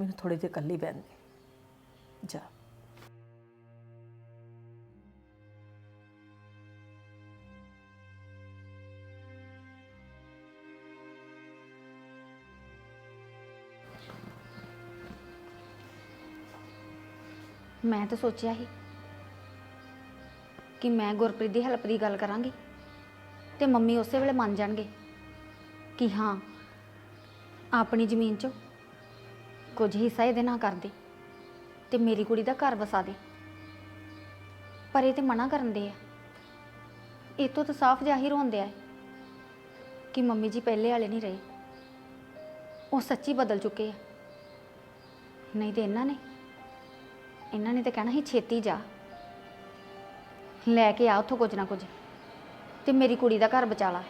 ਮੈਨੂੰ ਥੋੜੇ ਜਿਹੇ ਇਕੱਲੀ ਬੈਣ ਦੇ। ਜਾ। ਮੈਂ ਤਾਂ ਸੋਚਿਆ ਸੀ ਕਿ ਮੈਂ ਗੁਰਪ੍ਰੀਤ ਦੀ ਹੈਲਪ ਦੀ ਗੱਲ ਕਰਾਂਗੀ ਤੇ ਮੰਮੀ ਉਸੇ ਵੇਲੇ ਮੰਨ ਜਾਣਗੇ ਕਿ ਹਾਂ, ਆਪਣੀ ਜ਼ਮੀਨ 'ਚੋਂ ਕੁਝ ਹਿੱਸਾ ਇਹਦੇ ਨਾਲ ਕਰ ਦੇ ਤੇ ਮੇਰੀ ਕੁੜੀ ਦਾ ਘਰ ਵਸਾ ਦੇ। ਪਰ ਇਹ ਤੇ ਮਨਾ ਕਰਨ ਦੇ ਆ। ਇਹ ਤੋਂ ਤਾਂ ਸਾਫ਼ ਜ਼ਾਹਿਰ ਹੁੰਦਿਆ ਹੈ ਕਿ ਮੰਮੀ ਜੀ ਪਹਿਲੇ ਵਾਲੇ ਨਹੀਂ ਰਹੇ। ਉਹ ਸੱਚੀ ਬਦਲ ਚੁੱਕੇ ਆ। ਨਹੀਂ ਤੇ ਇਹਨਾਂ ਨੇ ਇਹਨਾਂ ਨੇ ਤਾਂ ਕਹਿਣਾ ਸੀ ਛੇਤੀ ਜਾ। ਲੈ ਕੇ ਆ ਉੱਥੋਂ ਕੁਝ ਨਾ ਕੁਝ ਤੇ ਮੇਰੀ ਕੁੜੀ ਦਾ ਘਰ ਬਚਾ ਲਾ।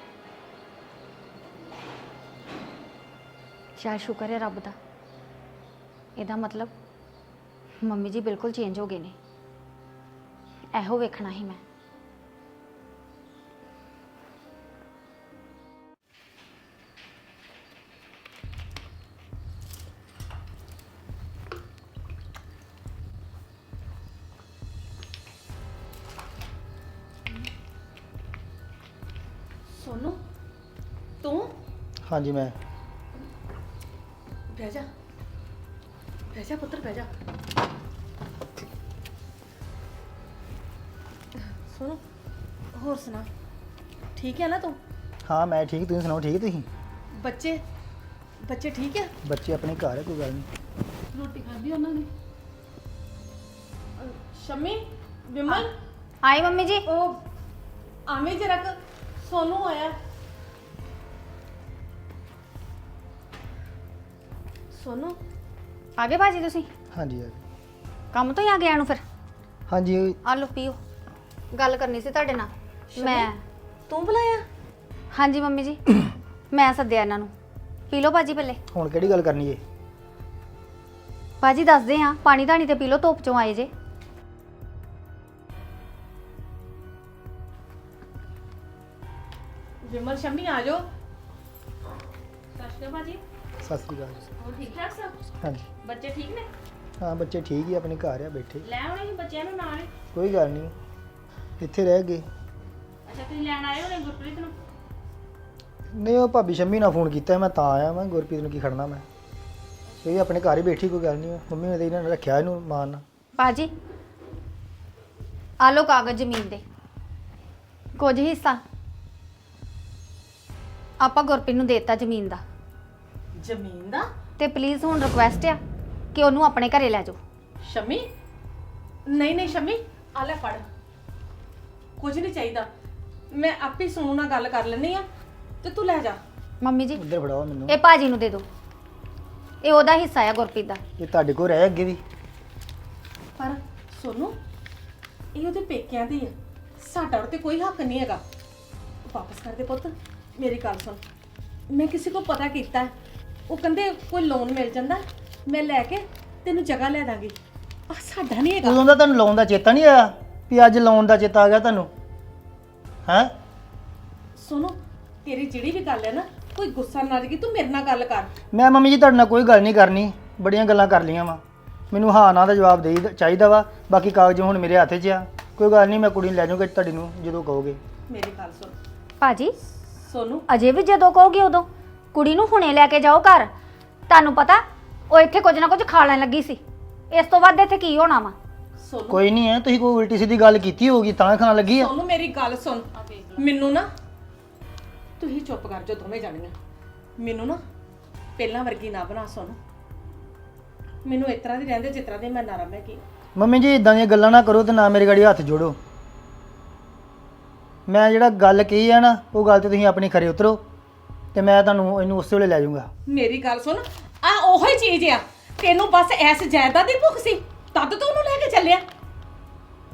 ਸ਼ਾਇਦ ਸ਼ੁਕਰ ਹੈ ਰੱਬ ਦਾ। ਇਹਦਾ ਮਤਲਬ ਮੰਮੀ ਜੀ ਬਿਲਕੁਲ ਚੇਂਜ ਹੋ ਗਏ ਨੇ। ਇਹੋ ਵੇਖਣਾ ਹੀ ਮੈਂ। ਸੋਨੂ ਤੂੰ? ਹਾਂਜੀ ਮੈਂ। ਬਹਿ ਜਾ। ਜਾ ਪੁੱਤਰ ਬਹਿ ਜਾ। ਸੋਨੂ ਹੋਰ ਸੁਣਾ। ਠੀਕ ਹੈ ਨਾ ਤੂੰ? ਹਾਂ ਮੈਂ ਠੀਕ। ਤੁਸੀਂ ਸੁਣਾਓ ਠੀਕ ਤੁਸੀਂ? ਬੱਚੇ ਬੱਚੇ ਠੀਕ ਹੈ? ਬੱਚੇ ਆਪਣੇ ਘਰ ਹੈ ਕੋਈ ਗੱਲ ਨਹੀਂ। ਰੋਟੀ ਖਾਧੀ ਉਹਨਾਂ ਨੇ? ਸ਼ਮੀ ਵਿਮਲ? ਆਈ ਮੰਮੀ ਜੀ। ਉਹ ਆਵੇਂ ਜਰਾ ਕੁ ਸੋਨੂ ਆਇਆ। ਸੋਨੂ? ਆ ਗਏ ਬਾਜੀ ਤੁਸੀਂ? ਹਾਂਜੀ ਹਾਂਜੀ। ਕੰਮ ਤੋਂ ਹੀ ਆ ਗਿਆ ਨੂੰ ਫਿਰ? ਹਾਂਜੀ। ਆ ਲਓ ਪੀਓ। ਗੱਲ ਕਰਨੀ ਸੀ ਤੁਹਾਡੇ ਨਾਲ। ਮੈਂ ਤੂੰ ਬੁਲਾਇਆ? ਹਾਂਜੀ ਮੰਮੀ ਜੀ। ਮੈਂ ਸੱਦਿਆ ਇਹਨਾਂ ਨੂੰ। ਪੀ ਲਓ ਬਾਜੀ ਪਹਿਲੇ। ਹੁਣ ਕਿਹੜੀ ਗੱਲ ਕਰਨੀ ਏ? ਬਾਜੀ ਦੱਸਦੇ ਆ ਪਾਣੀ ਧਾਣੀ ਤੇ ਪੀ ਲਓ ਧੁੱਪ ਚੋਂ ਆਏ ਜੇ। ਵਿਮਲ ਸ਼ਮੀ ਆ ਜਾਓ। ਸਤਿ ਸ਼੍ਰੀ ਅਕਾਲ ਭਾਜੀ। ਸਤਿ ਸ੍ਰੀ ਅਕਾਲ ਜੀ। ਹੋਰ ਠੀਕ ਠਾਕ ਸਭ? ਹਾਂਜੀ। ਬੱਚੇ ਠੀਕ ਨੇ? ਹਾਂ ਬੱਚੇ ਠੀਕ ਹੀ ਆਪਣੇ ਘਰ ਆ ਬੈਠੇ ਲੈ ਆਉਣੇ ਸੀ ਬੱਚਿਆਂ ਨੂੰ ਨਾਲ ਕੋਈ ਗੱਲ ਨਹੀਂ। ਇੱਥੇ ਰਹਿ ਗਏ। ਅੱਛਾ ਤੁਸੀਂ ਲੈਣ ਆਏ ਹੋਣੇ ਗੁਰਪ੍ਰੀਤ ਨੂੰ? ਨਹੀਂ ਉਹ ਭਾਬੀ ਸ਼ੰਮੀ ਨਾਲ ਫੋਨ ਕੀਤਾ ਮੈਂ ਤਾਂ ਆਇਆ ਮੈਂ ਗੁਰਪ੍ਰੀਤ ਨੂੰ ਕੀ ਖੜਨਾ ਮੈਂ। ਇਹ ਵੀ ਆਪਣੇ ਘਰ ਹੀ ਬੈਠੀ ਕੋਈ ਗੱਲ ਨਹੀਂ ਮੰਮੀ ਨੇ ਤਾਂ ਇਹਨਾਂ ਨੇ ਰੱਖਿਆ ਇਹਨੂੰ ਮਾਨ ਬਾਜੀ ਆ ਲਓ ਕਾਗਜ਼ ਜ਼ਮੀਨ ਦੇ। ਕੁਝ ਹਿੱਸਾ। ਆਪਾਂ ਗੁਰਪ੍ਰੀਤ ਨੂੰ ਦੇਤਾ ਜ਼ਮੀਨ ਦਾ। ਜ਼ਮੀਨ ਦਾ? ਤੇ ਪਲੀਜ਼ ਹੁਣ ਰਿਕੁਐਸਟ ਆ ਕਿ ਉਹਨੂੰ ਆਪਣੇ ਘਰੇ ਲੈ ਜਾਓ। ਸ਼ਮੀ? ਨਹੀਂ ਨਹੀਂ ਸ਼ਮੀ ਆ ਲੈ ਫੜ। ਕੁਝ ਨਹੀਂ ਚਾਹੀਦਾ। ਮੈਂ ਆਪੇ ਸੋਨੂ ਨਾਲ ਗੱਲ ਕਰ ਲੈਣੀ ਆ ਤੇ ਤੂੰ ਲੈ ਜਾ। ਮੰਮੀ ਜੀ ਉੱਧਰ ਫੜਾਓ ਮੈਨੂੰ। ਇਹ ਭਾਜੀ ਨੂੰ ਦੇ ਦਿਓ। ਇਹ ਉਹਦਾ ਹਿੱਸਾ ਆ ਗੁਰਪ੍ਰੀਤ ਦਾ। ਇਹ ਤੁਹਾਡੇ ਕੋਲ ਰਹਿ ਅੱਗੇ ਵੀ। ਪਰ ਸੋਨੂ ਇਹ ਉਹਦੇ ਪੇਕਿਆਂ ਦੀ ਆ। ਸਾਡਾ ਉਹ ਤੇ ਕੋਈ ਹੱਕ ਨਹੀਂ ਹੈਗਾ। ਵਾਪਸ ਕਰ ਦੇ ਪੁੱਤ ਮੇਰੀ ਗੱਲ ਸੁਣ। ਮੈਂ ਕਿਸੇ ਕੋ ਪਤਾ ਕੀਤਾ ਹੈ। ਉਹ ਕਹਿੰਦੇ ਕੋਈ ਲੋਨ ਮਿਲ ਜਾਂਦਾ ਮੈਂ ਲੈ ਕੇ ਤੈਨੂੰ ਜਗ੍ਹਾ ਲੈ ਦਾਂਗੀ। ਆ ਸਾਡਾ ਨਹੀਂ ਹੈਗਾ। ਉਦੋਂ ਦਾ ਤੁਹਾਨੂੰ ਲਾਉਣ ਦਾ ਚੇਤਾ ਨਹੀਂ ਆਇਆ ਵੀ ਅੱਜ ਲਾਉਣ ਦਾ ਚੇਤਾ ਆ ਗਿਆ ਤੁਹਾਨੂੰ ਹੈ? ਸੁਣੋ ਤੇਰੀ ਜਿਹੜੀ ਵੀ ਗੱਲ ਹੈ ਨਾ ਕੋਈ ਗੁੱਸਾ ਨਾ ਲੱਗੀ ਤੂੰ ਮੇਰੇ ਨਾਲ ਗੱਲ ਕਰ। ਮੈਂ ਮੰਮੀ ਜੀ ਤੁਹਾਡੇ ਨਾਲ ਕੋਈ ਗੱਲ ਨਹੀਂ ਕਰਨੀ ਬੜੀਆਂ ਗੱਲਾਂ ਕਰ ਲੀਆਂ ਵਾ। ਮੈਨੂੰ ਹਾਂ ਨਾ ਦਾ ਜਵਾਬ ਦੇ ਚਾਹੀਦਾ ਵਾ ਬਾਕੀ ਕਾਗਜ਼ ਹੁਣ ਮੇਰੇ ਹੱਥ 'ਚ ਆ। ਕੋਈ ਗੱਲ ਨਹੀਂ ਮੈਂ ਕੁੜੀ ਨੂੰ ਲੈ ਜਾਊਂਗਾ ਤੁਹਾਡੀ ਨੂੰ ਜਦੋਂ ਕਹੋਗੇ। ਮੇਰੀ ਗੱਲ ਸੁਣ। ਭਾਜੀ? ਸੋਨੂ ਅਜੇ ਵੀ ਜਦੋਂ ਕਹੋਗੇ ਉਦੋਂ। ਕੁੜੀ ਨੂੰ ਹੁਣੇ ਲੈ ਕੇ ਜਾਓ ਘਰ। ਤੁਹਾਨੂੰ ਪਤਾ ਉਹ ਇੱਥੇ ਕੁਝ ਨਾ ਕੁਝ ਖਾ ਲੈਣ ਲੱਗੀ ਸੀ। ਇਸ ਤੋਂ ਵੱਧ ਇੱਥੇ ਕੀ ਹੋਣਾ ਵਾ? ਸੋਨੂ। ਕੋਈ ਨਹੀਂ ਹੈ ਤੁਸੀਂ ਕੋਈ ਉਲਟੀ ਸਿੱਧੀ ਗੱਲ ਕੀਤੀ ਹੋਊਗੀ ਤਾਂ ਖਾਣ ਲੱਗੀ ਆ। ਸੋਨੂ ਮੇਰੀ ਗੱਲ ਸੁਣ। ਮੈਨੂੰ ਨਾ ਤੁਸੀਂ ਚੁੱਪ ਕਰ ਜਾਓ ਦੋਵੇਂ ਜਾਣੀਆਂ। ਮੈਨੂੰ ਨਾ ਪਹਿਲਾਂ ਵਰਗੀ ਨਾ ਬਣਾ ਸੋਨੂ। ਮੈਨੂੰ ਇਸ ਤਰ੍ਹਾਂ ਦੀ ਰਹਿੰਦੇ ਜਿਸ ਤਰ੍ਹਾਂ ਦੀ ਮੈਂ ਨਰਮ ਹੈ ਕੀ। ਮੰਮੀ ਜੀ ਇਦਾਂ ਦੀਆਂ ਗੱਲਾਂ ਨਾ ਕਰੋ ਤੇ ਨਾ ਮੇਰੇ ਗਾੜੀ ਹੱਥ ਜੋੜੋ। ਮੈਂ ਜਿਹੜਾ ਗੱਲ ਕਹੀ ਆ ਨਾ ਉਹ ਗੱਲ ਤੇ ਤੁਸੀਂ ਆਪਣੀ ਖਰੇ ਉਤਰੋ। ਤੇ ਮੈਂ ਤੁਹਾਨੂੰ ਇਹਨੂੰ ਉਸੇ ਵੇਲੇ ਲੈ ਜਾਊਂਗਾ। ਮੇਰੀ ਗੱਲ ਸੁਣ ਆ ਉਹੋ ਹੀ ਚੀਜ਼ ਆ। ਤੈਨੂੰ ਬਸ ਐਸ ਜਾਇਦਾਦ ਦੀ ਭੁੱਖ ਸੀ ਤਦ ਤੂੰ ਉਹਨੂੰ ਲੈ ਕੇ ਚੱਲਿਆ।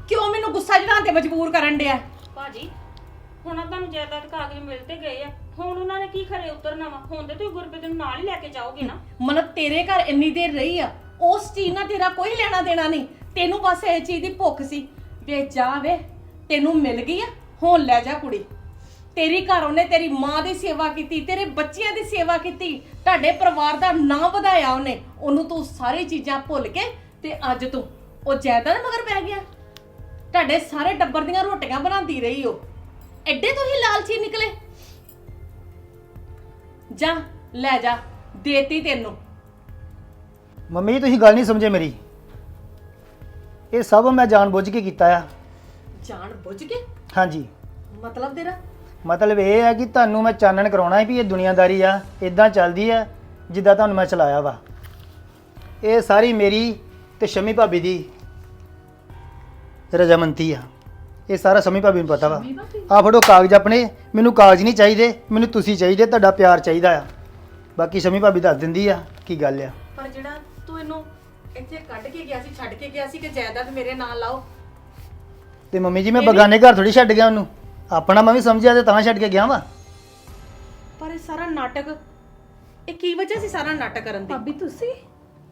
ਕਿਉਂ ਮੈਨੂੰ ਗੁੱਸਾ ਚੜਾਉਣ ਤੇ ਮਜਬੂਰ ਕਰਨ ਡਿਆ? ਭਾਜੀ ਹੁਣ ਤੁਹਾਨੂੰ ਜਾਇਦਾਦ ਕਾਗਜ਼ ਮਿਲ ਤੇ ਗਏ ਆ। ਹੁਣ ਉਹਨਾਂ ਨੇ ਕੀ ਖਰੇ ਉਤਰਨਾ ਵਾ? ਹੁਣ ਤੇ ਤੁਸੀਂ ਗੁਰਪ੍ਰੀਤ ਨੂੰ ਨਾਲ ਹੀ ਲੈ ਕੇ ਜਾਓਗੇ ਨਾ। ਮਤਲਬ ਤੇਰੇ ਘਰ ਇੰਨੀ ਦੇਰ ਰਹੀ ਆ ਉਸ ਚੀਜ਼ ਨਾਲ ਤੇਰਾ ਕੋਈ ਲੈਣਾ ਦੇਣਾ ਨਹੀਂ। ਤੈਨੂੰ ਬਸ ਇਹ ਚੀਜ਼ ਦੀ ਭੁੱਖ ਸੀ। ਵੇ ਜਾ ਵੇ ਤੈਨੂੰ ਮਿਲ ਗਈ ਆ ਹੁਣ ਲੈ ਜਾ ਕੁੜੀ। ਤੇਰੀ ਘਰ ਉਹਨੇ ਤੇਰੀ ਮਾਂ ਦੀ ਸੇਵਾ ਕੀਤੀ ਤੇਰੇ ਬੱਚਿਆਂ ਦੀ ਸੇਵਾ ਕੀਤੀ ਤੁਹਾਡੇ ਪਰਿਵਾਰ ਦਾ ਨਾਂ ਵਧਾਇਆ ਉਹਨੇ ਉਹਨੂੰ ਤੂੰ ਸਾਰੀ ਚੀਜ਼ਾਂ ਭੁੱਲ ਕੇ ਤੇ ਅੱਜ ਤੂੰ ਉਹ ਜਾਇਦਾਦ ਮਗਰ ਪੈ ਗਿਆ। ਤੁਹਾਡੇ ਸਾਰੇ ਟੱਬਰ ਦੀਆਂ ਰੋਟੀਆਂ ਬਣਾਉਂਦੀ ਰਹੀ ਉਹ। ਐਡੇ ਤੁਸੀਂ ਲਾਲਚੀ ਨਿਕਲੇ। ਜਾ ਲੈ ਜਾ ਦੇਤੀ ਤੈਨੂੰ। ਮੰਮੀ ਤੁਸੀਂ ਗੱਲ ਨਹੀਂ ਸਮਝੇ ਮੇਰੀ। ਇਹ ਸਭ ਮੈਂ ਜਾਣਬੁੱਝ ਕੇ ਕੀਤਾ ਆ। ਜਾਣ ਬੁੱਝ ਕੇ? ਹਾਂਜੀ। ਮਤਲਬ ਤੇਰਾ? ਮਤਲਬ ਇਹ ਹੈ ਕਿ ਤੁਹਾਨੂੰ ਮੈਂ ਚਾਨਣ ਕਰਾਉਣਾ ਹੈ ਵੀ ਇਹ ਦੁਨੀਆਦਾਰੀ ਆ ਇਦਾਂ ਚੱਲਦੀ ਆ ਜਿੱਦਾਂ ਤੁਹਾਨੂੰ ਮੈਂ ਚਲਾਇਆ ਵਾ। ਇਹ ਸਾਰੀ ਮੇਰੀ ਤੇ ਸ਼ਮੀ ਭਾਬੀ ਦੀ ਰਜਾਮੰਤੀ ਆ। ਇਹ ਸਾਰਾ ਸ਼ਮੀ ਭਾਬੀ ਨੂੰ ਪਤਾ ਵਾ। ਆ ਫੜੋ ਕਾਗਜ਼ ਆਪਣੇ ਮੈਨੂੰ ਕਾਗਜ਼ ਨਹੀਂ ਚਾਹੀਦੇ ਮੈਨੂੰ ਤੁਸੀਂ ਚਾਹੀਦੇ ਤੁਹਾਡਾ ਪਿਆਰ ਚਾਹੀਦਾ ਆ। ਬਾਕੀ ਸ਼ਮੀ ਭਾਬੀ ਦੱਸ ਦਿੰਦੀ ਆ ਕੀ ਗੱਲ ਆ। ਪਰ ਜਿਹੜਾ ਤੂੰ ਇਹਨੂੰ ਇੱਥੇ ਕੱਢ ਕੇ ਗਿਆ ਸੀ ਛੱਡ ਕੇ ਗਿਆ ਸੀ ਕਿ ਜਾਇਦਾਦ ਮੇਰੇ ਨਾਲ ਲਾਓ। ਤੇ ਮੰਮੀ ਜੀ ਮੈਂ ਬਗਾਨੇ ਘਰ ਥੋੜੀ ਛੱਡ ਗਿਆ ਉਹਨੂੰ। ਆਪਣਾ ਮੈਂ ਵੀ ਸਮਝਿਆ ਤੇ ਤਾਂ ਛੱਡ ਕੇ ਗਿਆ ਵਾ। ਪਰ ਇਹ ਸਾਰਾ ਨਾਟਕ ਇਹ ਕੀ ਵਜ੍ਹਾ ਸੀ ਸਾਰਾ ਨਾਟਕ ਕਰਨ ਦੀ? ਭਾਬੀ ਤੁਸੀਂ?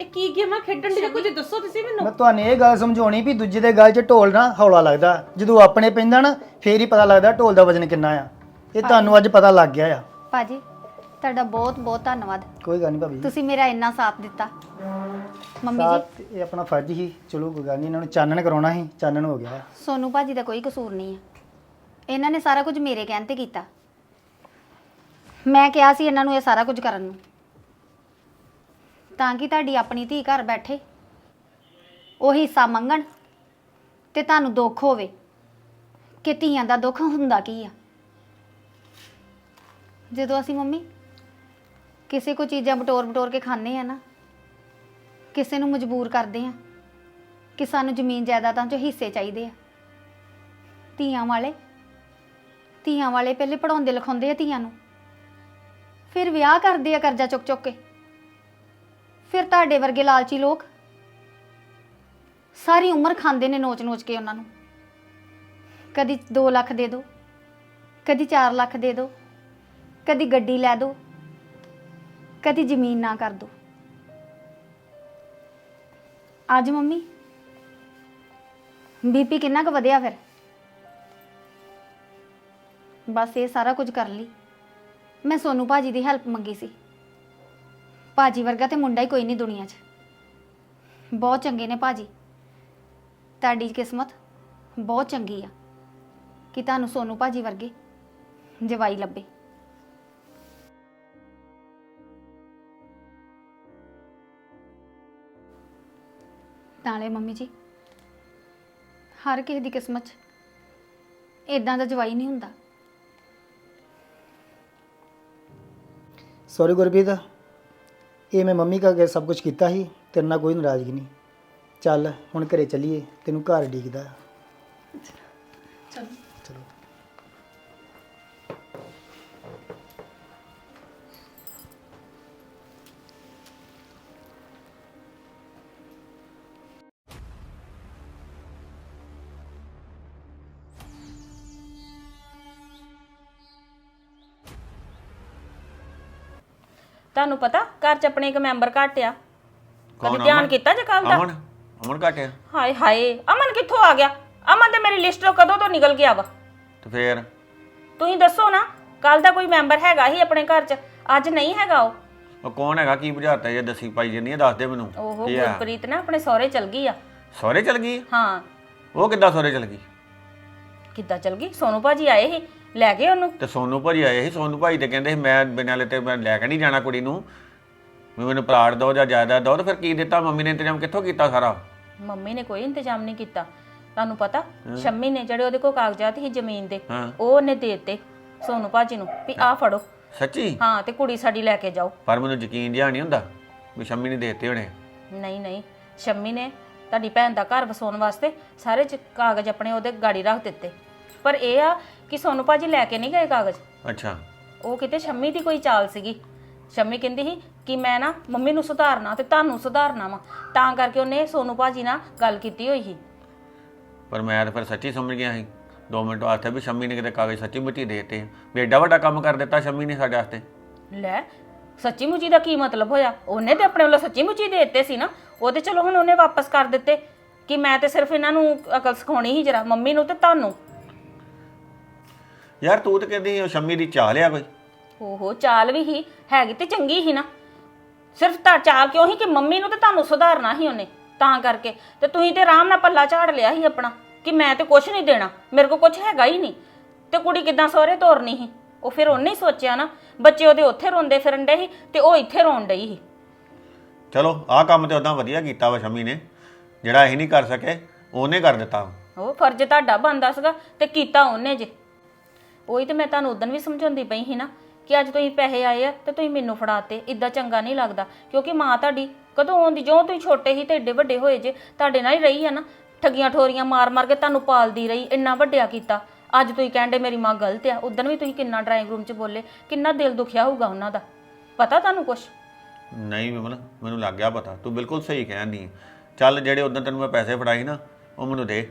ਇਹ ਕੀ ਗੇਮਾਂ ਖੇਡਣ ਦੀ ਕੁਝ ਦੱਸੋ ਤੁਸੀਂ ਮੈਨੂੰ। ਮੈਂ ਤੁਹਾਨੂੰ ਇਹ ਗੱਲ ਸਮਝਾਉਣੀ ਵੀ ਦੂਜੇ ਦੇ ਗੱਲ 'ਚ ਢੋਲ ਨਾ ਹੌਲਾ ਲੱਗਦਾ। ਜਦੋਂ ਆਪਣੇ ਪੈਂਦਾ ਨਾ ਫੇਰ ਹੀ ਪਤਾ ਲੱਗਦਾ ਢੋਲ ਦਾ ਵਜ਼ਨ ਕਿੰਨਾ ਆ। ਇਹ ਤੁਹਾਨੂੰ ਅੱਜ ਪਤਾ ਲੱਗ ਗਿਆ ਆ। ਭਾਜੀ ਤੁਹਾਡਾ ਬਹੁਤ ਬਹੁਤ ਧੰਨਵਾਦ। ਕੋਈ ਗੱਲ ਨਹੀਂ ਭਾਬੀ। ਤੁਸੀਂ ਮੇਰਾ ਇੰਨਾ ਸਾਥ ਦਿੱਤਾ। ਮੰਮੀ ਜੀ। ਸਾਥ ਇਹ ਆਪਣਾ ਫਰਜ਼ ਹੀ। ਚਲੋ ਕੋਈ ਗੱਲ ਨਹੀਂ ਇਹਨਾਂ ਨੂੰ ਚਾਨਣ ਕਰਾਉਣਾ ਸੀ ਚਾਨਣ ਹੋ ਗਿਆ ਸੋਨੂ ਭਾਜੀ ਦਾ ਕੋਈ ਕਸੂਰ ਨਹੀਂ ਹੈ ਇਹਨਾਂ ਨੇ ਸਾਰਾ ਕੁਝ ਮੇਰੇ ਕਹਿਣ ਤੇ ਕੀਤਾ। ਮੈਂ ਕਿਹਾ ਸੀ ਇਹਨਾਂ ਨੂੰ ਇਹ ਸਾਰਾ ਕੁਝ ਕਰਨ ਨੂੰ। ਤਾਂ ਕਿ ਤੁਹਾਡੀ ਆਪਣੀ ਧੀ ਘਰ ਬੈਠੇ, ਉਹ ਹਿੱਸਾ ਮੰਗਣ ਤੇ ਤੁਹਾਨੂੰ ਦੁੱਖ ਹੋਵੇ। ਕਿ ਧੀਆਂ ਦਾ ਦੁੱਖ ਹੁੰਦਾ ਕੀ ਆ? ਜਦੋਂ ਅਸੀਂ ਮੰਮੀ ਕਿਸੇ ਕੋ ਚੀਜ਼ਾਂ ਬਟੋਰ ਬਟੋਰ ਕੇ ਖਾਂਦੇ ਆ ਨਾ, ਕਿਸੇ ਨੂੰ ਮਜਬੂਰ ਕਰਦੇ ਆ ਕਿ ਸਾਨੂੰ ਜ਼ਮੀਨ ਜਾਇਦਾਦਾਂ 'ਚੋਂ ਹਿੱਸੇ ਚਾਹੀਦੇ ਆ। ਧੀਆਂ ਵਾਲੇ ਧੀਆਂ ਵਾਲੇ ਪਹਿਲੇ ਪੜਾਉਂਦੇ ਲਿਖਾਉਂਦੇ ਆ ਧੀਆਂ ਨੂੰ। ਫਿਰ ਵਿਆਹ ਕਰਦੇ ਆ ਕਰਜ਼ਾ ਚੁੱਕ ਚੁੱਕ ਕੇ। ਫਿਰ ਤੁਹਾਡੇ ਵਰਗੇ ਲਾਲਚੀ ਲੋਕ ਸਾਰੀ ਉਮਰ ਖਾਂਦੇ ਨੇ ਨੋਚ ਨੋਚ ਕੇ ਉਹਨਾਂ ਨੂੰ। ਕਦੀ 2 ਲੱਖ ਦੇ ਦਿਓ ਕਦੀ 4 ਲੱਖ ਦੇ ਦਿਓ ਕਦੀ ਗੱਡੀ ਲੈ ਦਿਓ ਕਦੀ ਜ਼ਮੀਨ ਨਾ ਕਰ ਦਿਓ ਅੱਜ ਮੰਮੀ, ਬੀਪੀ ਕਿੰਨਾ ਕੁ ਵਧਿਆ ਫਿਰ? ਬਸ ਇਹ ਸਾਰਾ ਕੁਝ ਕਰ ਲਈ। ਮੈਂ ਸੋਨੂ ਭਾਜੀ ਦੀ ਹੈਲਪ ਮੰਗੀ ਸੀ। ਭਾਜੀ ਵਰਗਾ ਤੇ ਮੁੰਡਾ ਹੀ ਕੋਈ ਨਹੀਂ ਦੁਨੀਆ 'ਚ। ਬਹੁਤ ਚੰਗੇ ਨੇ ਭਾਜੀ। ਤੁਹਾਡੀ ਕਿਸਮਤ ਬਹੁਤ ਚੰਗੀ ਆ। ਕਿ ਤੁਹਾਨੂੰ ਸੋਨੂ ਭਾਜੀ ਵਰਗੇ ਜਵਾਈ ਲੱਭੇ। ਨਾਲੇ ਮੰਮੀ ਜੀ, ਹਰ ਕਿਸੇ ਦੀ ਕਿਸਮਤ 'ਚ ਇਦਾਂ ਦਾ ਜਵਾਈ ਨਹੀਂ ਹੁੰਦਾ। ਸੌਰੀ ਗੁਰਪ੍ਰੀਤ ਇਹ ਮੈਂ ਮੰਮੀ ਕਾ ਕੇ ਸਭ ਕੁਝ ਕੀਤਾ ਸੀ ਤੇਰੇ ਨਾਲ ਕੋਈ ਨਾਰਾਜ਼ਗੀ ਨਹੀਂ। ਚੱਲ ਹੁਣ ਘਰੇ ਚੱਲੀਏ ਤੈਨੂੰ ਘਰ ਡੀਕਦਾ ਚਲ। ਚਲੋ। ਤੁਹਾਨੂੰ ਪਤਾ ਘਰ 'ਚ ਆਪਣੇ ਇੱਕ ਮੈਂਬਰ ਘੱਟ ਆ। ਕਦੀ ਧਿਆਨ? ਕੀਤਾ ਜੇ ਕੱਲ ਦਾ ਅਮਨ ਅਮਨ ਘਟਿਆ ਹਾਏ ਹਾਏ ਅਮਨ ਕਿੱਥੋਂ ਆ ਗਿਆ? ਅਮਨ ਤੇ ਮੇਰੀ ਲਿਸਟ ਤੋਂ ਕਦੋਂ ਤੋਂ ਨਿਕਲ ਗਿਆ ਵਾ? ਤੇ ਫੇਰ? ਤੁਸੀਂ ਦੱਸੋ ਨਾ ਕੱਲ ਦਾ ਕੋਈ ਮੈਂਬਰ ਹੈਗਾ ਹੀ ਆਪਣੇ ਘਰ 'ਚ? ਅੱਜ ਨਹੀਂ ਹੈਗਾ ਉਹ? ਉਹ ਕੌਣ ਹੈਗਾ? ਕੀ ਬੁਝਾਰਤਾ ਜੇ ਦੱਸੀ ਪਾਈ ਜੰਨੀ ਆ ਦੱਸ ਦੇ ਮੈਨੂੰ। ਉਹ ਕੀ ਆ? ਗੁਰਪ੍ਰੀਤ ਨਾ ਆਪਣੇ ਸਹੁਰੇ ਚਲ ਗਈ ਆ। ਸਹੁਰੇ ਚਲ ਗਈ? ਹਾਂ। ਉਹ ਕਿੱਦਾਂ ਸਹੁਰੇ ਚਲ ਗਈ? ਕਿੱਦਾਂ ਚਲ ਗਈ? ਸੋਨੂ ਭਾਜੀ ਆਏ ਸੀ? ਲੈ ਗਏ ਉਹਨੂੰ। ਤੇ ਸੋਨੂ ਭਾਜੀ ਆਏ ਸੀ ਸੋਨੂ ਭਾਈ ਤੇ ਕਹਿੰਦੇ ਸੀ ਮੈਂ ਬਿਨਾਂ ਲੈ ਤੇ ਮੈਂ ਲੈ ਕੇ ਨਹੀਂ ਜਾਣਾ ਕੁੜੀ ਨੂੰ। ਵੀ ਮੈਨੂੰ ਪਲਾਟ ਦਿਓ ਜਾਂ ਜਾਇਦਾਦ ਦਿਓ ਤੇ ਫਿਰ ਕੀ ਦਿੱਤਾ? ਮੰਮੀ ਨੇ ਇੰਤਜ਼ਾਮ ਕਿੱਥੋਂ ਕੀਤਾ ਸਾਰਾ? ਮੰਮੀ ਨੇ ਕੋਈ ਇੰਤਜ਼ਾਮ ਨਹੀਂ ਕੀਤਾ। ਤੁਹਾਨੂੰ ਪਤਾ ਸ਼ੰਮੀ ਨੇ ਜਿਹੜੇ ਉਹਦੇ ਕੋਲ ਕਾਗਜ਼ਾਤ ਸੀ ਜ਼ਮੀਨ ਦੇ ਹਾਂ। ਉਹ ਉਹਨੇ ਦੇ ਦਿੱਤੇ ਸੋਨੂ ਭਾਜੀ ਨੂੰ ਵੀ ਆਹ ਫੜੋ। ਸੱਚੀ? ਹਾਂ ਤੇ ਕੁੜੀ ਸਾਡੀ ਲੈ ਕੇ ਜਾਓ। ਪਰ ਮੈਨੂੰ ਯਕੀਨ ਜਿਹਾ ਨਹੀਂ ਹੁੰਦਾ ਵੀ ਸ਼ੰਮੀ ਨੇ ਦੇਤੇ ਹੋਣੇ। ਨਹੀਂ ਨਹੀਂ। ਸ਼ੰਮੀ ਨੇ ਤੁਹਾਡੀ ਭੈਣ ਦਾ ਘਰ ਵਸਾਉਣ ਵਾਸਤੇ ਸਾਰੇ ਚ ਕਾਗਜ਼ ਆਪਣੇ ਉਹਦੇ ਗਾੜੀ ਰੱਖ ਦਿੱਤੇ। ਪਰ ਇਹ ਆ ਕਿ ਸੋਨੂ ਭਾਜੀ ਲੈ ਕੇ ਨਹੀਂ ਗਏ ਕਾਗਜ਼? ਅੱਛਾ। ਉਹ ਕਿਤੇ ਸ਼ੰਮੀ ਦੀ ਕੋਈ ਚਾਲ ਸੀਗੀ। ਸ਼ੰਮੀ ਕਹਿੰਦੀ ਸੀ ਕਿ ਮੈਂ ਨਾ ਮੰਮੀ ਨੂੰ ਸੁਧਾਰਨਾ ਤੇ ਤੁਹਾਨੂੰ ਸੁਧਾਰਨਾ ਵਾ। ਤਾਂ ਕਰਕੇ ਉਹਨੇ ਸੋਨੂ ਭਾਜੀ ਨਾਲ ਗੱਲ ਕੀਤੀ ਹੋਈ ਸੀ। ਪਰ ਮੈਂ ਤਾਂ ਫਿਰ ਸੱਚੀ ਸਮਝ ਗਿਆ ਸੀ। 2 ਮਿੰਟ ਵਾਸਤੇ ਵੀ ਸ਼ੰਮੀ ਨੇ ਕਿਤੇ ਕਾਗਜ਼ ਸੱਚੀ ਮੁੱਚੀ ਦੇਤੇ ਵੀ ਐਡਾ ਵੱਡਾ ਕੰਮ ਕਰ ਦਿੱਤਾ ਸ਼ੰਮੀ ਨੇ ਸਾਡੇ ਵਾਸਤੇ। ਲੈ ਸੱਚੀ ਮੁੱਚੀ ਦਾ ਕੀ ਮਤਲਬ ਹੋਇਆ? ਉਹਨੇ ਤੇ ਆਪਣੇ ਵੱਲੋਂ ਸੱਚੀ ਮੁੱਚੀ ਦੇ ਦਿੱਤੇ ਸੀ ਨਾ। ਉਹ ਤੇ ਚਲੋ ਹੁਣ ਉਹਨੇ ਵਾਪਸ ਕਰ ਦਿੱਤੇ। ਕਿ ਮੈਂ ਤੇ ਸਿਰਫ ਇਹਨਾਂ ਨੂੰ ਅਕਲ ਸਿਖਾਉਣੀ ਹੀ ਜਰਾ ਮੰਮੀ ਨੂੰ ਤੇ ਤੁਹਾਨੂੰ। ਯਾਰ ਤੂੰ ਤਾਂ ਕਹਿੰਦੀ ਉਹ ਸ਼ੰਮੀ ਦੀ ਚਾਹ ਲਿਆ ਕੋਈ। ਓਹੋ ਚਾਲ ਵੀ ਹੀ ਹੈਗੀ ਤੇ ਚੰਗੀ ਹੀ ਨਾ। ਸਿਰਫ ਤਾਂ ਚਾਲ ਕਿਉਂ ਹੀ ਕਿ ਮੰਮੀ ਨੂੰ ਤੇ ਤੁਹਾਨੂੰ ਸੁਧਾਰਨਾ ਹੀ ਉਹਨੇ ਤਾਂ ਕਰਕੇ। ਤੇ ਤੁਸੀਂ ਤੇ ਆਰਾਮ ਨਾਲ ਪੱਲਾ ਝਾੜ ਲਿਆ ਸੀ ਆਪਣਾ ਕਿ ਮੈਂ ਤੇ ਕੁਝ ਨਹੀਂ ਦੇਣਾ ਮੇਰੇ ਕੋਲ ਕੁਝ ਹੈਗਾ ਹੀ ਨਹੀਂ। ਤੇ ਕੁੜੀ ਕਿਦਾਂ ਸਹੁਰੇ ਤੋਰਨੀ ਸੀ ਉਹ ਫਿਰ ਉਹਨੇ ਹੀ ਸੋਚਿਆ ਨਾ ਬੱਚੇ ਉਹਦੇ ਉੱਥੇ ਰੋਂਦੇ ਫਿਰਨ ਡੇ ਸੀ ਤੇ ਉਹ ਇੱਥੇ ਰੋਣ ਡਈ ਸੀ ਚਲੋ ਆਹ ਕੰਮ ਤੇ ਉਦਾਂ ਵਧੀਆ ਕੀਤਾ ਵਾ ਸ਼ੰਮੀ ਨੇ ਜਿਹੜਾ ਅਸੀਂ ਨਹੀਂ ਕਰ ਸਕੇ ਉਹਨੇ ਕਰ ਦਿੱਤਾ। ਉਹ ਫਰਜ਼ ਤੁਹਾਡਾ ਬਣਦਾ ਸੀਗਾ ਤੇ ਕੀਤਾ ਉਹਨੇ ਜੇ। ਉਹੀ ਤੇ ਮੈਂ ਤੁਹਾਨੂੰ ਉਦੋਂ ਵੀ ਸਮਝਾਉਂਦੀ ਪਈ ਸੀ ਨਾ ਕਿ ਅੱਜ ਤੁਸੀਂ ਪੈਸੇ ਆਏ ਆ ਤੇ ਤੁਸੀਂ ਮੈਨੂੰ ਫੜਾਤੇ ਇਦਾਂ ਚੰਗਾ ਨਹੀਂ ਲੱਗਦਾ। ਕਿਉਂਕਿ ਮਾਂ ਤੁਹਾਡੀ ਕਦੋਂ ਆਉਂਦੀ ਜੋ ਤੁਸੀਂ ਛੋਟੇ ਸੀ ਤੇ ਏਡੇ ਵੱਡੇ ਹੋਏ ਜੇ, ਤੁਹਾਡੇ ਨਾਲ ਹੀ ਰਹੀ ਆ ਨਾ, ਠੱਗੀਆਂ ਠੋਰੀਆਂ ਮਾਰ ਮਾਰ ਕੇ ਤੁਹਾਨੂੰ ਪਾਲਦੀ ਰਹੀ, ਇੰਨਾ ਵੱਡਿਆ ਕੀਤਾ। ਅੱਜ ਤੁਸੀਂ ਕਹਿੰਦੇ ਮੇਰੀ ਮਾਂ ਗਲਤ ਆ, ਉਦੋਂ ਵੀ ਤੁਸੀਂ ਕਿੰਨਾ ਡਰਾਇੰਗ ਰੂਮ 'ਚ ਬੋਲੇ, ਕਿੰਨਾ ਦਿਲ ਦੁਖਿਆ ਹੋਊਗਾ ਉਹਨਾਂ ਦਾ। ਪਤਾ ਤੁਹਾਨੂੰ ਕੁਛ? ਨਹੀਂ ਵਿਮਲ, ਮੈਨੂੰ ਲੱਗ ਗਿਆ ਪਤਾ, ਤੂੰ ਬਿਲਕੁਲ ਸਹੀ ਕਹਿਣ ਕਹਿੰਦੀ ਚੱਲ ਜਿਹੜੇ ਉਦੋਂ ਤੈਨੂੰ ਮੈਂ ਪੈਸੇ ਫੜਾਏ ਨਾ, ਉਹ ਮੈਨੂੰ ਦੇ।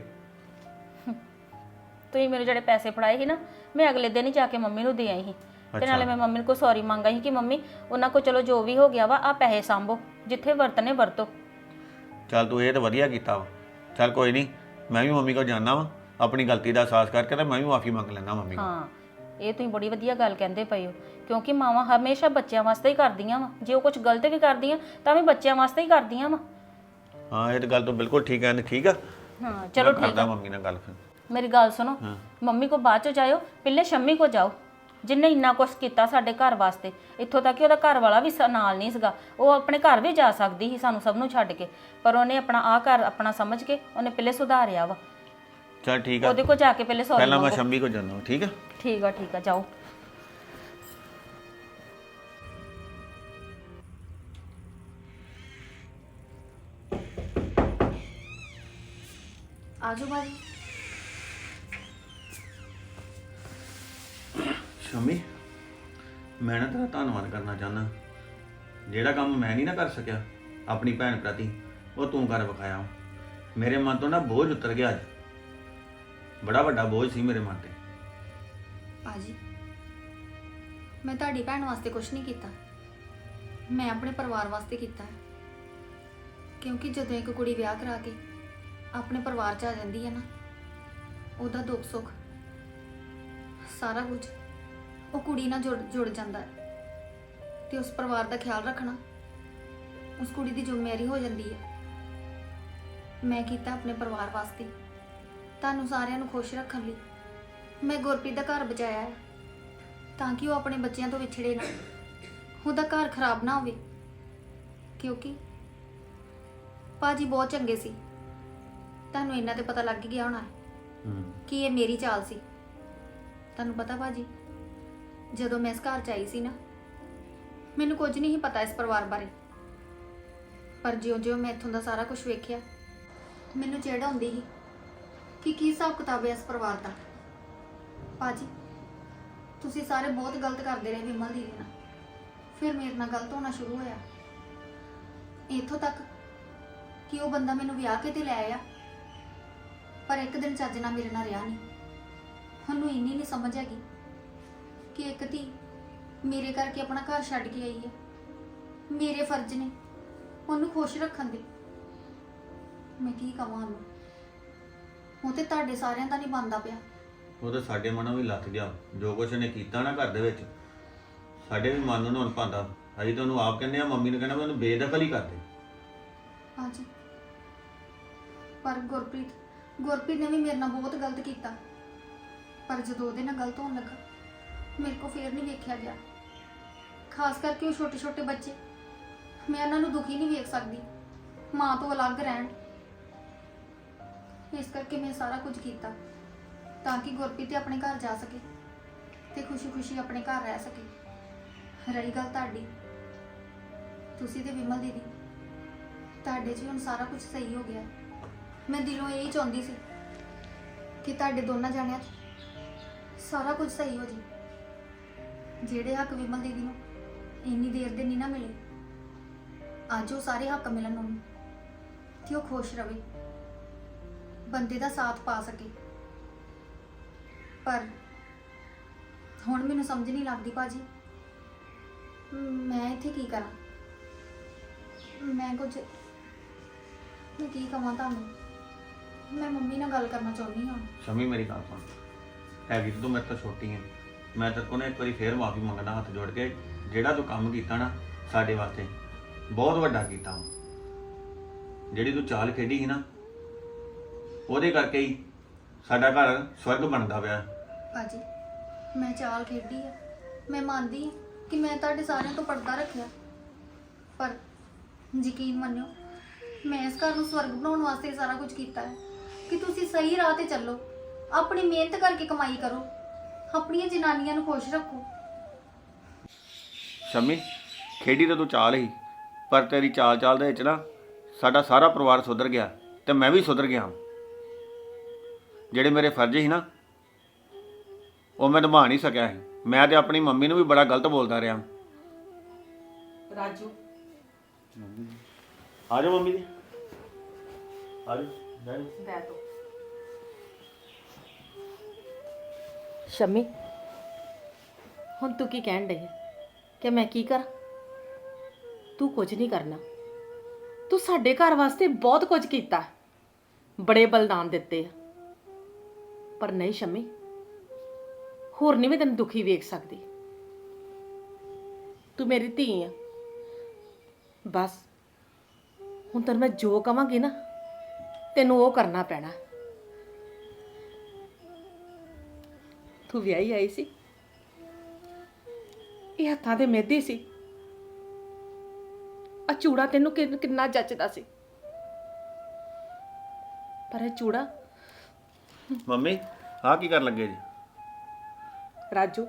ਤੁਸੀਂ ਮੈਨੂੰ ਜਿਹੜੇ ਪੈਸੇ ਫੜਾਏ ਸੀ ਨਾ ਮੈਂ ਅਗਲੇ ਦਿਨ ਹੀ ਜਾ ਕੇ ਮੰਮੀ ਨੂੰ ਦੇ ਆਈ ਸੀ। ਤੇ ਨਾਲੇ ਮੈਂ ਮੰਮੀ ਕੋਲ ਸੌਰੀ ਮੰਗਾ ਸੀ ਕਿ ਮੰਮੀ ਉਹਨਾਂ ਕੋਲ ਚਲੋ ਜੋ ਵੀ ਹੋ ਗਿਆ ਵਾ ਆ ਪੈਸੇ ਸੰਭੋ ਜਿੱਥੇ ਵਰਤਨੇ ਵਰਤੋ। ਚੱਲ ਤੂੰ ਇਹ ਤਾਂ ਵਧੀਆ ਕੀਤਾ ਵਾ। ਚੱਲ ਕੋਈ ਨਹੀਂ ਮੈਂ ਵੀ ਮੰਮੀ ਕੋਲ ਜਾਣਾ ਵਾ ਆਪਣੀ ਗਲਤੀ ਦਾ ਅਹਿਸਾਸ ਕਰਕੇ ਤੇ ਮੈਂ ਵੀ ਮਾਫੀ ਮੰਗ ਲੈਣਾ ਮੰਮੀ ਕੋਲ। ਹਾਂ ਇਹ ਤੁਸੀਂ ਬੜੀ ਵਧੀਆ ਗੱਲ ਕਹਿੰਦੇ ਪਏ ਹੋ ਕਿਉਂਕਿ ਮਾਵਾਂ ਹਮੇਸ਼ਾ ਬੱਚਿਆਂ ਵਾਸਤੇ ਹੀ ਕਰਦੀਆਂ ਵਾ। ਜੇ ਉਹ ਕੁਝ ਗਲਤ ਵੀ ਕਰਦੀਆਂ ਤਾਂ ਵੀ ਬੱਚਿਆਂ ਵਾਸਤੇ ਹੀ ਕਰਦੀਆਂ ਵਾ। ਹਾਂ ਇਹ ਤਾਂ ਗੱਲ ਤੂੰ ਬਿਲਕੁਲ ਠੀਕ ਕਹਿੰਦੀ ਠੀਕ ਆ। ਹਾਂ ਚਲੋ ਮੈਂ ਕਰਦਾ ਮੰਮੀ ਨਾਲ ਗੱਲ ਫਿਰ। ਮੇਰੀ ਗੱਲ ਸੁਣੋ। ਮੰਮੀ ਕੋ ਬਾਅਦ ਚ ਜਾਇਓ ਪਹਿਲੇ ਸ਼ੰਮੀ ਕੋ ਜਾਓ। ਜਿੰਨੇ ਇੰਨਾ ਕੁਛ ਕੀਤਾ ਸਾਡੇ ਘਰ ਵਾਸਤੇ ਇੱਥੋਂ ਤੱਕ ਕਿ ਉਹਦਾ ਘਰ ਵਾਲਾ ਵੀ ਸ- ਨਾਲ ਨਹੀਂ ਸੀਗਾ। ਉਹ ਆਪਣੇ ਘਰ ਵੀ ਜਾ ਸਕਦੀ ਸੀ ਸਾਨੂੰ ਸਭ ਨੂੰ ਛੱਡ ਕੇ। ਪਰ ਉਹਨੇ ਆਪਣਾ ਆ ਘਰ ਆਪਣਾ ਸਮਝ ਕੇ ਉਹਨੇ ਪਹਿਲੇ ਸੁਧਾਰਿਆ ਵਾ। ਚੱਲ ਠੀਕ ਆ। ਉਹਦੇ ਕੋ ਜਾ ਕੇ ਪਹਿਲੇ ਸੌਰੀ ਪਹਿਲਾਂ ਮੈਂ ਸ਼ੰਮੀ ਕੋਲ ਜਾਣਾ ਠੀਕ ਆ? ਠੀਕ ਆ ਠੀਕ ਆ ਜਾਓ। ਆਜੋ ਬਾਜੀ ਮੈਂ ਨਾ ਤੇਰਾ ਧੰਨਵਾਦ ਕਰਨਾ ਚਾਹੁੰਦਾ। ਜਿਹੜਾ ਕੰਮ ਮੈਂ ਨਹੀਂ ਨਾ ਕਰ ਸਕਿਆ ਆਪਣੀ ਭੈਣ ਪ੍ਰਤੀ, ਉਹ ਤੂੰ ਕਰ ਵਿਖਾਇਆ। ਮੇਰੇ ਮਨ ਤੋਂ ਨਾ ਬੋਝ ਉਤਰ ਗਿਆ ਅੱਜ। ਬੜਾ ਵੱਡਾ ਬੋਝ ਸੀ ਮੇਰੇ ਮਨ ਤੇ। ਬਾਜੀ ਮੈਂ ਤੁਹਾਡੀ ਭੈਣ ਵਾਸਤੇ ਕੁਝ ਨਹੀਂ ਕੀਤਾ। ਮੈਂ ਆਪਣੇ ਪਰਿਵਾਰ ਵਾਸਤੇ ਕੀਤਾ ਹੈ। ਕਿਉਂਕਿ ਜਦੋਂ ਇੱਕ ਕੁੜੀ ਵਿਆਹ ਕਰਾ ਕੇ ਆਪਣੇ ਪਰਿਵਾਰ 'ਚ ਆ ਜਾਂਦੀ ਹੈ ਨਾ, ਉਹਦਾ ਦੁੱਖ ਸੁੱਖ ਸਾਰਾ ਕੁਝ ਉਹ ਕੁੜੀ ਨਾਲ ਜੁੜ ਜੁੜ ਜਾਂਦਾ ਹੈ ਤੇ ਉਸ ਪਰਿਵਾਰ ਦਾ ਖਿਆਲ ਰੱਖਣਾ ਉਸ ਕੁੜੀ ਦੀ ਜ਼ਿੰਮੇਵਾਰੀ ਹੋ ਜਾਂਦੀ ਹੈ। ਮੈਂ ਕੀਤਾ ਆਪਣੇ ਪਰਿਵਾਰ ਵਾਸਤੇ। ਤੁਹਾਨੂੰ ਸਾਰਿਆਂ ਨੂੰ ਖੁਸ਼ ਰੱਖਣ ਲਈ ਮੈਂ ਗੁਰਪ੍ਰੀਤ ਦਾ ਘਰ ਬਚਾਇਆ ਹੈ ਤਾਂ ਕਿ ਉਹ ਆਪਣੇ ਬੱਚਿਆਂ ਤੋਂ ਵਿਛੜੇ ਨਾ ਉਹਦਾ ਘਰ ਖਰਾਬ ਨਾ ਹੋਵੇ। ਕਿਉਂਕਿ ਪਾਜੀ ਬਹੁਤ ਚੰਗੇ ਸੀ। ਤੁਹਾਨੂੰ ਇਹਨਾਂ ਤੇ ਪਤਾ ਲੱਗ ਹੀ ਗਿਆ ਹੋਣਾ ਹੈ ਹੂੰ। ਕਿ ਇਹ ਮੇਰੀ ਚਾਲ ਸੀ। ਤੁਹਾਨੂੰ ਪਤਾ ਬਾਜੀ ਜਦੋਂ ਮੈਂ ਇਸ ਘਰ ਚ ਆਈ ਸੀ ਨਾ, ਮੈਨੂੰ ਕੁਝ ਨਹੀਂ ਸੀ ਪਤਾ ਇਸ ਪਰਿਵਾਰ ਬਾਰੇ। ਪਰ ਜਿਉਂ-ਜਿਉਂ ਮੈਂ ਇੱਥੋਂ ਦਾ ਸਾਰਾ ਕੁਝ ਵੇਖਿਆ, ਮੈਨੂੰ ਚਿੜ ਆਉਂਦੀ ਸੀ ਕਿ ਕੀ ਹਿਸਾਬ ਕਿਤਾਬ ਹੈ ਇਸ ਪਰਿਵਾਰ ਦਾ। ਬਾਜੀ ਤੁਸੀਂ ਸਾਰੇ ਬਹੁਤ ਗਲਤ ਕਰਦੇ ਰਹੇ ਵਿਮਲ ਦੀਦੀ ਨਾਲ। ਫਿਰ ਮੇਰੇ ਨਾਲ ਗਲਤ ਹੋਣਾ ਸ਼ੁਰੂ ਹੋਇਆ। ਇੱਥੋਂ ਤੱਕ ਕਿ ਉਹ ਬੰਦਾ ਮੈਨੂੰ ਵਿਆਹ ਕੇ ਤੇ ਲੈ ਆਇਆ, ਪਰ ਇੱਕ ਦਿਨ ਚੱਜ ਨਾਲ ਮੇਰੇ ਨਾਲ ਰਿਹਾ ਨਹੀਂ। ਉਹਨੂੰ ਇੰਨੀ ਨਹੀਂ ਸਮਝ ਹੈਗੀ ਕਿ ਇੱਕ ਧੀ ਮੇਰੇ ਕਰਕੇ ਆਪਣਾ ਘਰ ਛੱਡ ਕੇ ਆਈ ਹੈ। ਮੇਰੇ ਫਰਜ਼ ਨੇ ਉਹਨੂੰ ਖੁਸ਼ ਰੱਖਣ ਦੇ। ਮੈਂ ਕੀ ਕਵਾਂ ਉਹਨੂੰ? ਉਹ ਤੇ ਤੁਹਾਡੇ ਸਾਰਿਆਂ ਦਾ ਨਹੀਂ ਬੰਦਾ ਪਿਆ। ਉਹ ਤਾਂ ਸਾਡੇ ਮਨੋਂ ਵੀ ਲੱਥ ਗਿਆ। ਜੋ ਕੁਛ ਉਹਨੇ ਕੀਤਾ ਨਾ ਘਰ ਦੇ ਵਿੱਚ ਸਾਡੇ ਵੀ ਮਨ ਨੂੰ ਹੁਣ ਪਾਉਂਦਾ ਅਸੀਂ ਤਾਂ ਉਹਨੂੰ ਆਪ ਕਹਿੰਦੇ ਆ ਮੰਮੀ ਨੂੰ ਕਹਿੰਦਾ ਉਹਨੂੰ ਬੇਦਖਲ ਹੀ ਕਰ ਦੇ। ਹਾਂਜੀ। ਪਰ ਗੁਰਪ੍ਰੀਤ ਗੁਰਪ੍ਰੀਤ ਨੇ ਵੀ ਮੇਰੇ ਨਾਲ ਬਹੁਤ ਗਲਤ ਕੀਤਾ। ਪਰ ਜਦੋਂ ਉਹਦੇ ਨਾਲ ਗਲਤ ਹੋਣ ਲੱਗਾ ਮੇਰੇ ਕੋ ਫੇਰ ਨਹੀਂ ਵੇਖਿਆ ਗਿਆ। ਖਾਸ ਕਰਕੇ ਉਹ ਛੋਟੇ ਛੋਟੇ ਬੱਚੇ। ਮੈਂ ਉਹਨਾਂ ਨੂੰ ਦੁਖੀ ਨਹੀਂ ਵੇਖ ਸਕਦੀ। ਮਾਂ ਤੋਂ ਅਲੱਗ ਰਹਿਣ। ਇਸ ਕਰਕੇ ਮੈਂ ਸਾਰਾ ਕੁਝ ਕੀਤਾ, ਤਾਂ ਕਿ ਗੁਰਪ੍ਰੀਤ ਤੇ ਆਪਣੇ ਘਰ ਜਾ ਸਕੇ ਤੇ ਖੁਸ਼ੀ-ਖੁਸ਼ੀ ਆਪਣੇ ਘਰ ਰਹਿ ਸਕੇ। ਰਹੀ ਗੱਲ ਤੁਹਾਡੀ। ਤੁਸੀਂ ਤੇ ਵਿਮਲ ਦੀਦੀ, ਤੁਹਾਡੇ 'ਚ ਹੁਣ ਸਾਰਾ ਕੁਝ ਸਹੀ ਹੋ ਗਿਆ। ਮੈਂ ਦਿਲੋਂ ਇਹ ਚਾਹੁੰਦੀ ਸੀ ਕਿ ਤੁਹਾਡੇ ਦੋਨਾਂ ਜਾਣਿਆਂ 'ਚ ਸਾਰਾ ਕੁਝ ਸਹੀ ਹੋ ਜੇ ਜਿਹੜੇ ਹੱਕ ਵਿਮਲ ਦੀਦੀ ਨੂੰ ਇੰਨੀ ਦੇਰ ਦੇ ਨਹੀਂ ਨਾ ਮਿਲੇ, ਅੱਜ ਉਹ ਸਾਰੇ ਹੱਕ ਮਿਲਣ ਉਹਨੂੰ ਕਿ ਉਹ ਖੁਸ਼ ਰਵੇ, ਬੰਦੇ ਦਾ ਸਾਥ ਪਾ ਸਕੇ। ਪਰ ਹੁਣ ਮੈਨੂੰ ਸਮਝ ਨਹੀਂ ਲੱਗਦੀ ਭਾਜੀ, ਮੈਂ ਇੱਥੇ ਕੀ ਕਰਾਂ? ਮੈਂ ਕੁਝ, ਮੈਂ ਕੀ ਕਹਾਂ ਤੁਹਾਨੂੰ? ਮੈਂ ਮੰਮੀ ਨਾਲ ਗੱਲ ਕਰਨਾ ਚਾਹੁੰਦੀ ਹਾਂ। ਸ਼ਮੀ ਮੇਰੀ ਗੱਲ ਸੁਣ। ਹੈਗੀ ਤੇ ਤੂੰ ਮੇਰੇ ਤੋਂ ਛੋਟੀ ਹੈ ਮੈਂ ਤੇਰੇ ਕੋਲ ਨਾ ਇੱਕ ਵਾਰੀ ਫੇਰ ਮਾਫੀ ਮੰਗਦਾ ਹੱਥ ਜੋੜ ਕੇ, ਜਿਹੜਾ ਤੂੰ ਕੰਮ ਕੀਤਾ ਨਾ ਸਾਡੇ ਵਾਸਤੇ, ਬਹੁਤ ਵੱਡਾ ਕੀਤਾ ਜਿਹੜੀ ਤੂੰ ਚਾਲ ਖੇਡੀ ਸੀ ਨਾ, ਉਹਦੇ ਕਰਕੇ ਹੀ ਸਾਡਾ ਘਰ ਸਵਰਗ ਬਣਦਾ ਪਿਆ। ਭਾਜੀ, ਮੈਂ ਚਾਲ ਖੇਡੀ ਆ। ਮੈਂ ਮੰਨਦੀ ਹਾਂ ਕਿ ਮੈਂ ਤੁਹਾਡੇ ਸਾਰਿਆਂ ਤੋਂ ਪਰਦਾ ਰੱਖਿਆ। ਪਰ ਯਕੀਨ ਮੰਨਿਓ, ਮੈਂ ਇਸ ਘਰ ਨੂੰ ਸਵਰਗ ਬਣਾਉਣ ਵਾਸਤੇ ਇਹ ਸਾਰਾ ਕੁਝ ਕੀਤਾ ਹੈ। ਕਿ ਤੁਸੀਂ ਸਹੀ ਰਾਹ ਤੇ ਚੱਲੋ, ਆਪਣੀ ਮਿਹਨਤ ਕਰਕੇ ਕਮਾਈ ਕਰੋ। ਆਪਣੀਆਂ ਜਨਾਨੀਆਂ ਨੂੰ ਖੁਸ਼ ਰੱਖੋ। ਸ਼ਮੀ ਖੇਡੀ ਤਾਂ ਤੂੰ ਚਾਲ ਹੀ ਪਰ ਤੇਰੀ ਚਾਲ ਚਾਲ ਦੇ ਵਿੱਚ ਨਾ ਸਾਡਾ ਸਾਰਾ ਪਰਿਵਾਰ ਸੁਧਰ ਗਿਆ ਤੇ ਮੈਂ ਵੀ ਸੁਧਰ ਗਿਆ ਜਿਹੜੇ ਮੇਰੇ ਫਰਜ਼ ਸੀ ਨਾ ਉਹ ਮੈਂ ਨਿਭਾ ਨਹੀਂ ਸਕਿਆ ਸੀ। ਮੈਂ ਤੇ ਆਪਣੀ ਮੰਮੀ ਨੂੰ ਵੀ ਬੜਾ ਗਲਤ ਬੋਲਦਾ ਰਿਹਾ। ਰਾਜੂ। ਆ ਜਾ ਮੰਮੀ ਜੀ। ਆ ਜਾ ਬੈ ਤੋ ਸ਼ਮੀ, ਹੁਣ ਤੂੰ ਕੀ ਕਹਿਣ ਡਈ ਹੈ ਕਿ ਮੈਂ ਕੀ ਕਰਾਂ? ਤੂੰ ਕੁਝ ਨਹੀਂ ਕਰਨਾ। ਤੂੰ ਸਾਡੇ ਘਰ ਵਾਸਤੇ ਬਹੁਤ ਕੁਝ ਕੀਤਾ। ਬੜੇ ਬਲਿਦਾਨ ਦਿੱਤੇ ਆ। ਪਰ ਨਹੀਂ ਸ਼ਮੀ, ਹੋਰ ਨਹੀਂ ਮੈਂ ਤੈਨੂੰ ਦੁਖੀ ਵੇਖ ਸਕਦੀ। ਤੂੰ ਮੇਰੀ ਧੀ ਆ। ਬਸ, ਹੁਣ ਤੈਨੂੰ ਮੈਂ ਜੋ ਕਵਾਂਗੀ ਨਾ, ਤੈਨੂੰ ਉਹ ਕਰਨਾ ਪੈਣਾ। ਤੂੰ ਵਿਆਹੀ ਆਈ ਸੀ। ਇਹ ਹੱਥਾਂ ਦੇ ਮਹਿੰਦੀ ਸੀ। ਆ ਚੂੜਾ ਤੈਨੂੰ ਕਿੰਨ- ਕਿੰਨਾ ਜੱਚਦਾ ਸੀ। ਪਰ ਇਹ ਚੂੜਾ ਮੰਮੀ ਆ ਕੀ ਕਰਨ ਲੱਗੇ ਜੀ? ਰਾਜੂ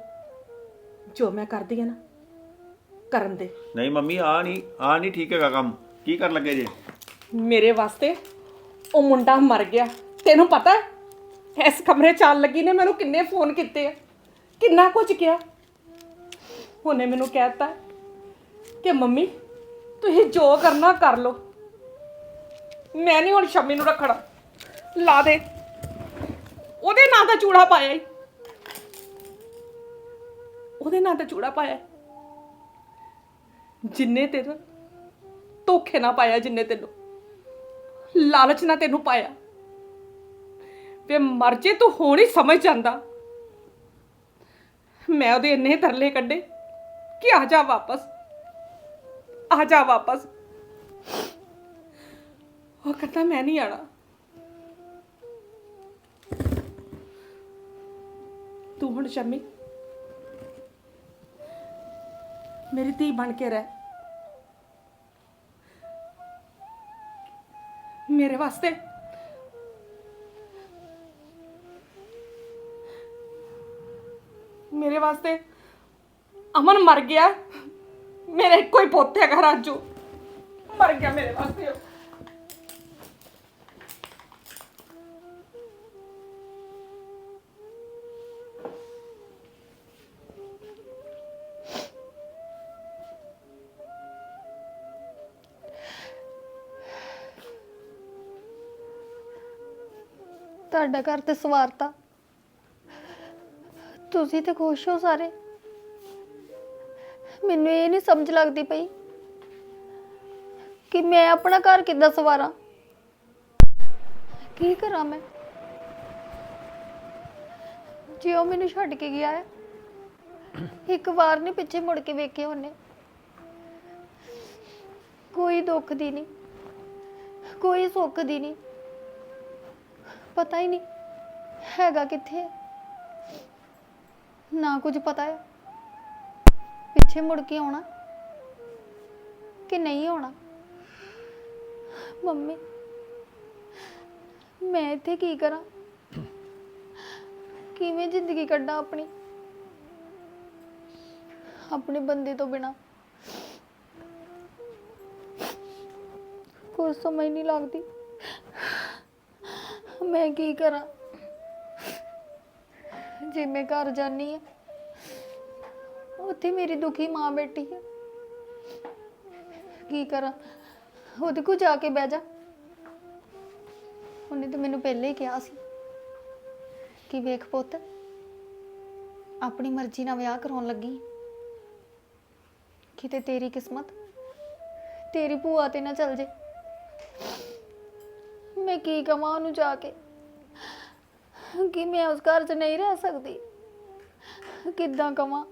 ਜੋ ਮੈਂ ਕਰਦੀ ਆ ਨਾ ਕਰਨ ਦੇ। ਨਹੀਂ ਮੰਮੀ ਆ ਨਹੀਂ ਆ ਨਹੀਂ ਠੀਕ ਹੈਗਾ ਕੰਮ। ਕੀ ਕਰਨ ਲੱਗੇ ਜੀ? ਮੇਰੇ ਵਾਸਤੇ ਉਹ ਮੁੰਡਾ ਮਰ ਗਿਆ। ਤੈਨੂੰ ਪਤਾ ਹੈ? ਇਸ ਕਮਰੇ ਚ ਚਾਲ ਲੱਗੀ ਨੇ, ਮੈਨੂੰ ਕਿੰਨੇ ਫੋਨ ਕੀਤੇ ਆ। ਕਿੰਨਾ ਕੁਝ ਕਿਹਾ। ਉਹਨੇ ਮੈਨੂੰ ਕਹਿਤਾ ਕਿ ਮੰਮੀ, ਤੁਸੀਂ ਜੋ ਕਰਨਾ ਕਰ ਲਓ। ਮੈਂ ਨਹੀਂ ਹੁਣ ਸ਼ਮੀ ਨੂੰ ਰੱਖਣਾ। ਲਾ ਦੇ। ਉਹਦੇ ਨਾਂ ਦਾ ਚੂੜਾ ਪਾਇਆ ਈ। ਉਹਦੇ ਨਾਂ ਦਾ ਚੂੜਾ ਪਾਇਆ ਜਿੰਨੇ ਤੈਨੂੰ ਧੋਖੇ ਨਾ ਪਾਇਆ, ਜਿੰਨੇ ਤੈਨੂੰ ਲਾਲਚ ਨਾ ਤੈਨੂੰ ਪਾਇਆ। ਵੇ ਮਰ ਜੇ ਤੂੰ ਹੁਣ ਹੀ ਸਮਝ ਜਾਂਦਾ। ਮੈਂ ਉਹਦੇ ਇੰਨੇ ਤਰਲੇ ਕੱਢੇ ਕਿ ਆ ਜਾ ਵਾਪਸ। ਆ ਜਾ ਵਾਪਸ। ਉਹ ਕਹਿੰਦਾ ਮੈਂ ਨਹੀਂ ਆਣਾ। ਤੂੰ ਹੁਣ ਸ਼ਮੀ। ਮੇਰੀ ਧੀ ਬਣ ਕੇ ਰਹਿ। ਮੇਰੇ ਵਾਸਤੇ। ਮੇਰੇ ਵਾਸਤੇ? ਅਮਨ ਮਰ ਗਿਆ। ਮੇਰਾ ਇੱਕੋ ਹੀ ਪੁੱਤ ਹੈਗਾ ਰਾਜੂ। ਮਰ ਗਿਆ ਮੇਰੇ ਵਾਸਤੇ ਉਹ। ਤੁਹਾਡਾ ਘਰ ਤੇ ਸਵਾਰਤਾ। ਤੁਸੀਂ ਤੇ ਖੁਸ਼ ਹੋ ਸਾਰੇ? ਮੈਨੂੰ ਇਹ ਨਹੀਂ ਸਮਝ ਲੱਗਦੀ ਪਈ ਕਿ ਮੈਂ ਆਪਣਾ ਘਰ ਕਿੱਦਾਂ ਸਵਾਰਾਂ। ਕੀ ਕਰਾਂ ਮੈਂ? ਜੇ ਉਹ ਮੈਨੂੰ ਛੱਡ ਕੇ ਗਿਆ ਹੈ, ਇੱਕ ਵਾਰ ਨਹੀਂ ਪਿੱਛੇ ਮੁੜ ਕੇ ਵੇਖੇ ਉਹਨੇ। ਕੋਈ ਦੁੱਖ ਦੀ ਨਹੀਂ, ਕੋਈ ਸੁੱਖ ਦੀ ਨਹੀਂ। ਪਤਾ ਹੀ ਨਹੀਂ ਹੈਗਾ ਕਿੱਥੇ ਨਾ ਕੁਝ ਪਤਾ ਹੈ। ਪਿੱਛੇ ਮੁੜ ਕੇ ਆਉਣਾ ਕਿ ਨਹੀਂ ਆਉਣਾ? ਮੰਮੀ, ਮੈਂ ਇੱਥੇ ਕੀ ਕਰਾਂ? ਕਿਵੇਂ ਜ਼ਿੰਦਗੀ ਕੱਢਾਂ ਆਪਣੀ? ਆਪਣੇ ਬੰਦੇ ਤੋਂ ਬਿਨਾ। ਕੋਈ ਸਮਝ ਨਹੀਂ ਲੱਗਦੀ। ਮੈਂ ਕੀ ਕਰਾਂ? ਜੇ ਮੈਂ ਘਰ ਜਾਨੀ ਆ, ਉੱਥੇ ਮੇਰੀ ਦੁਖੀ ਮਾਂ ਬੈਠੀ ਹੈ ਕੀ ਕਰਾਂ? ਉਹਦੇ ਕੋਲ ਜਾ ਕੇ ਬਹਿ ਜਾ। ਉਹਨੇ ਤਾਂ ਮੈਨੂੰ ਪਹਿਲੇ ਹੀ ਕਿਹਾ ਸੀ ਕਿ ਵੇਖ ਪੁੱਤ, ਆਪਣੀ ਮਰਜ਼ੀ ਨਾਲ ਵਿਆਹ ਕਰਾਉਣ ਲੱਗੀ। ਕਿਤੇ ਤੇਰੀ ਕਿਸਮਤ, ਤੇਰੀ ਭੂਆ ਤੇ ਨਾ ਚੱਲ ਜੇ। ਮੈਂ ਕੀ ਕਵਾਂ ਉਹਨੂੰ ਜਾ ਕੇ? ਕਿ ਮੈਂ ਉਸ ਘਰ 'ਚ ਨਹੀਂ ਰਹਿ ਸਕਦੀ। ਕਿੱਦਾਂ ਕਵਾਂ?